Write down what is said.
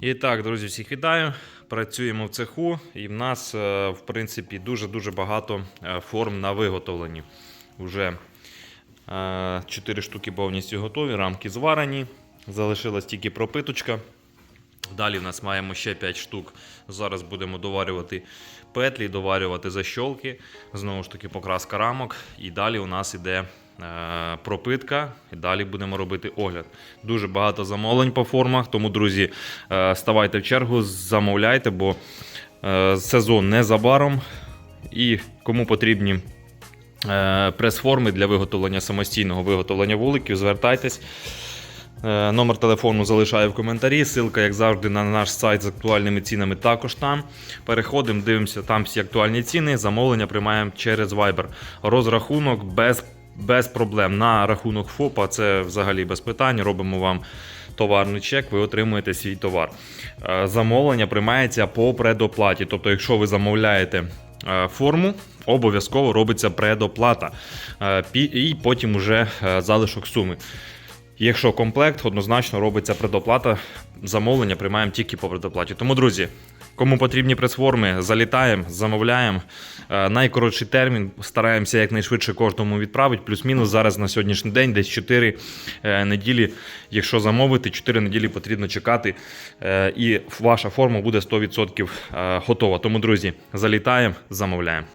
І так, друзі, всіх вітаю. Працюємо в цеху, і в нас, е, в принципі, дуже-дуже багато е, форм на виготовленні. Уже 4 штуки повністю готові, рамки зварені. Залишилась тільки пропиточка. Далі в нас маємо ще 5 штук. Зараз будемо доварювати петлі, доварювати защолки. Знову ж таки, покраска рамок. І далі у нас іде е, пропитка. І далі будемо робити огляд. Дуже багато замовлень по формах. Тому, друзі, е, ставайте в чергу, замовляйте, бо е, сезон незабаром. І кому потрібні е, прес-форми для виготовлення самостійного виготовлення вуликів, звертайтесь. Е, Номер телефону залишаю в коментарі. Ссылка, як завжди, на наш сайт з актуальними цінами також там. Переходимо, дивимося там всі актуальні ціни. Замовлення приймаємо через Viber. Розрахунок без, без проблем. На рахунок ФОПа це взагалі без питань. Робимо вам товарний чек, ви отримуєте свій товар. Е, Замовлення приймається по предоплаті. Тобто, якщо ви замовляєте е, форму, обов'язково робиться предоплата. Е, І потім уже залишок суми. Якщо комплект, однозначно робиться предоплата. Замовлення приймаємо тільки по предоплаті. Тому, друзі, кому потрібні прес-форми, залітаємо, замовляємо. Е, Найкоротший термін стараємося якнайшвидше кожному відправити. Плюс-мінус зараз на сьогоднішній день десь 4 е, неділі. Якщо замовити, 4 неділі потрібно чекати. е, І ваша форма буде 100% е, готова. Тому, друзі, залітаємо, замовляємо.